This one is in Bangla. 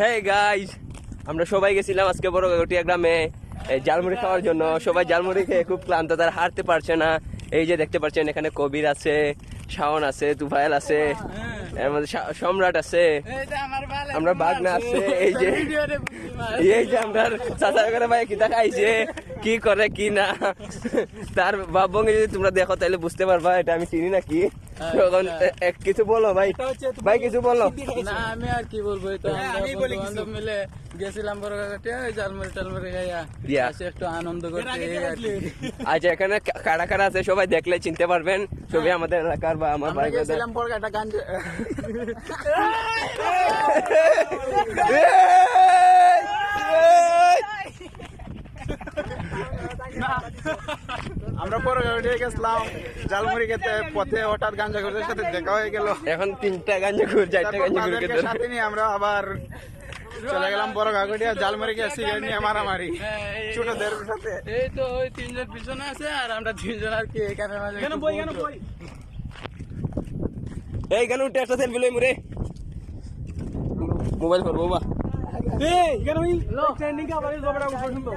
হ্যাঁ গাইজ আমরা সবাই গেছিলাম আজকে বড় গটিয়া গ্রামে জালমুড়ি খাওয়ার জন্য। সবাই জালমুড়ি খেয়ে খুব ক্লান্ত, তারা হারতে পারছে না। এই যে দেখতে পাচ্ছেন, এখানে কবির আছে, শাওন আছে তুফাইল আছে এর মধ্যে সম্রাট আছে, আমরা বাগনা আছে, এই যে এই যে আমরা চাচা করে ভাই কিতা খাইছে কি করে, কি না। তার বাবঙ্গে যদি তোমরা দেখো, তাহলে বুঝতে পারবা, এটা আমি চিনি নাকি। তখন কিছু বলো ভাই। ভাই কিছু বলো। না আমি আর কি বলব এই তো আমরা বন্ধু বান্ধব মিলে গেছিলাম বড় কাটে জালমুড়ি টালমুড়ি খাইয়া একটু আনন্দ করতে। আচ্ছা এখানে কারা কারা আছে সবাই দেখলে চিনতে পারবেন। সবই আমাদের এলাকার বা আমার ভাই গেছিলাম বড় কাটা গাঞ্জ আমরা পরে গাড়ি গেছিলাম জালমুড়ি খেতে পথে হঠাৎ গাঞ্জা ঘুরের সাথে দেখা হয়ে গেল। এখন তিনটা গাঞ্জা ঘুর চারটা গাঞ্জা সাথে নিয়ে আমরা আবার চলে গেলাম বড় গাগুড়িয়া জালমুড়ি গিয়ে সিগারেট নিয়ে মারামারি। ছোটদের সাথে। এই তো ওই তিনজন পিছনে আছে আর আমরা তিনজন আর কি এখানে মাঝে কেন বই কেন বই? এই গান উঠে একটা সেলফি লই মুরে মোবাইল করব বা এই কেন ওই? ট্রেন্ডিং কা বাড়ি জবড়া উঠো